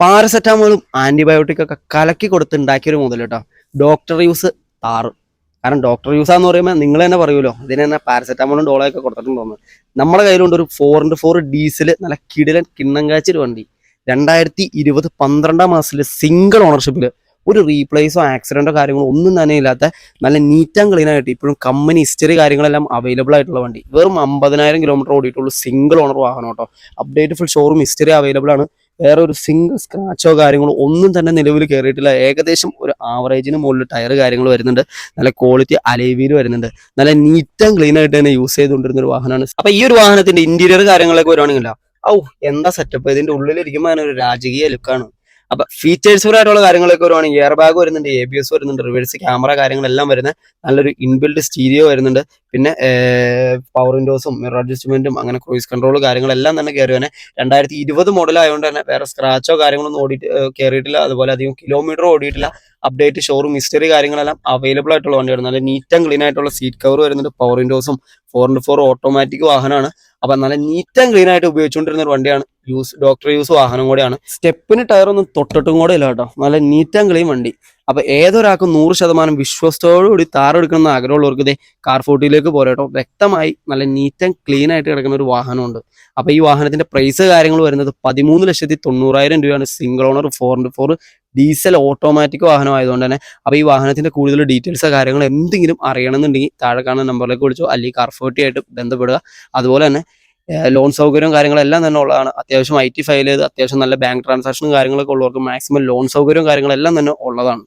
പാരസെറ്റാമോളും antibiotic ഒക്കെ കലക്കി കൊടുത്തുണ്ടാക്കിയൊരു മുതൽ കേട്ടോ ഡോക്ടർ യൂസ് താറ് കാരണം ഡോക്ടർ യൂസ് എന്ന് പറയുമ്പോൾ നിങ്ങൾ തന്നെ പറയുമല്ലോ ഇതിന് തന്നെ പാരസെറ്റാമോളും ഡോളൊക്കെ കൊടുത്തിട്ടുണ്ടോന്ന് നമ്മുടെ കയ്യിലുണ്ട് ഒരു ഫോർ ഇന്റു ഫോർ ഡീസൽ നല്ല കിടിലൻ കിണ്ണം കാച്ചൊരു വണ്ടി. രണ്ടായിരത്തി ഇരുപത് പന്ത്രണ്ടാം മാസത്തിൽ സിംഗിൾ ഓണർഷിപ്പിൽ ഒരു റീപ്ലേസോ ആക്സിഡന്റോ കാര്യങ്ങളോ ഒന്നും തന്നെ ഇല്ലാത്ത നല്ല നീറ്റ് ആൻഡ് ക്ലീൻ ഇപ്പോഴും കമ്പനി ഹിസ്റ്ററി കാര്യങ്ങളെല്ലാം അവൈലബിൾ ആയിട്ടുള്ള വണ്ടി. വെറും അമ്പതിനായിരം കിലോമീറ്റർ ഓടിയിട്ടുള്ളൂ സിംഗിൾ ഓണർ വാഹനം കേട്ടോ update full showroom history available ആണ്. വേറെ ഒരു സിംഗിൾ സ്ക്രാച്ചോ കാര്യങ്ങളോ ഒന്നും തന്നെ നിലവിൽ കയറിയിട്ടില്ല ഏകദേശം ഒരു ആവറേജിന് മുകളിൽ ടയർ കാര്യങ്ങൾ വരുന്നുണ്ട്. നല്ല ക്വാളിറ്റി അലൈവീൽ വരുന്നുണ്ട്. നല്ല നീറ്റ് ആൻഡ് ക്ലീൻ ആയിട്ട് തന്നെ യൂസ് ചെയ്തുകൊണ്ടിരുന്ന ഒരു വാഹനമാണ്. അപ്പൊ ഈ ഒരു വാഹനത്തിന്റെ ഇന്റീരിയർ കാര്യങ്ങളൊക്കെ വരുവാണെങ്കിലോ ഔ എന്താ സെറ്റപ്പ് ഇതിന്റെ ഉള്ളിലിരിക്കുമ്പോൾ അതിനൊരു രാജകീയ ലുക്കാണ് അപ്പൊ ഫീച്ചേഴ്സ് പരമായിട്ടുള്ള കാര്യങ്ങളൊക്കെ വരുവാണെങ്കിൽ എയർ ബാഗ് വരുന്നുണ്ട് എ ബി എസ് വരുന്നുണ്ട് റിവേഴ്സ് ക്യാമറ കാര്യങ്ങളെല്ലാം വരുന്നത്. നല്ലൊരു ഇൻബിൽഡ് സ്റ്റീരിയോ വരുന്നുണ്ട്. പിന്നെ പവർ വിൻഡോസും മിറർ അഡ്ജസ്റ്റ്മെന്റും അങ്ങനെ ക്രൂയിസ് കൺട്രോൾ കാര്യങ്ങളെല്ലാം തന്നെ കയറി തന്നെ രണ്ടായിരത്തി ഇരുപത് മോഡൽ ആയതുകൊണ്ട് തന്നെ വേറെ സ്ക്രാച്ചോ കാര്യങ്ങളൊന്നും ഓടി കയറിയിട്ടില്ല അതുപോലെ അധികം കിലോമീറ്റർ ഓടിയിട്ടില്ല. അപ്ഡേറ്റ് ഷോറൂം ഹിസ്റ്ററി കാര്യങ്ങളെല്ലാം അവൈലബിൾ ആയിട്ടുള്ള വണ്ടിയാണ് നല്ല നീറ്റ് ആൻഡ് ക്ലീൻ ആയിട്ടുള്ള സീറ്റ് കവർ വരുന്നുണ്ട്. പവർ വിൻഡോസും ഫോർ ഇന്റു ഫോർ ഓട്ടോമാറ്റിക് വാഹനമാണ്. അപ്പൊ നല്ല നീറ്റ് ആൻഡ് ക്ലീൻ ആയിട്ട് ഉപയോഗിച്ചുകൊണ്ടിരുന്ന ഒരു വണ്ടിയാണ്. യൂസ് ഡോക്ടർ യൂസ് വാഹനം കൂടെയാണ്. സ്റ്റെപ്പിന് ടയർ ഒന്നും തൊട്ടിട്ടും കൂടെ ഇല്ല കേട്ടോ. നല്ല നീറ്റ് ആൻഡ് ക്ലീൻ വണ്ടി. അപ്പൊ ഏതൊരാൾക്കും നൂറ് ശതമാനം വിശ്വസ്തയോടുകൂടി താർ എടുക്കണം എന്ന് ആഗ്രഹമുള്ളവർക്ക് ഇതേ കാർ ഫോർട്ടിയിലേക്ക് പോരാട്ടോ വ്യക്തമായി നല്ല നീറ്റ് ആൻഡ് ക്ലീൻ ആയിട്ട് കിടക്കുന്ന ഒരു വാഹനമുണ്ട്. അപ്പൊ ഈ വാഹനത്തിന്റെ പ്രൈസ് കാര്യങ്ങൾ വരുന്നത് പതിമൂന്ന് ലക്ഷത്തി തൊണ്ണൂറായിരം രൂപയാണ്. Single owner four into four diesel automatic വാഹനം ആയതുകൊണ്ട് തന്നെ. അപ്പൊ ഈ വാഹനത്തിന്റെ കൂടുതൽ ഡീറ്റെയിൽസ് കാര്യങ്ങൾ എന്തെങ്കിലും അറിയണമെന്നുണ്ടെങ്കിൽ താഴെ കാണുന്ന നമ്പറിലേക്ക് വിളിച്ചോ അല്ലെങ്കിൽ കാർ ഫോർട്ടി ആയിട്ട് ബന്ധപ്പെടുക. അതുപോലെ തന്നെ ലോൺ സൗകര്യവും കാര്യങ്ങളെല്ലാം തന്നെ ഉള്ളതാണ്. അത്യാവശ്യം ഐ ടി ഫയൽ ചെയ്ത് അത്യാവശ്യം നല്ല ബാങ്ക് ട്രാൻസാക്ഷനും കാര്യങ്ങളൊക്കെ ഉള്ളവർക്ക് മാക്സിമം ലോൺ സൗകര്യവും കാര്യങ്ങളെല്ലാം തന്നെ ഉള്ളതാണ്.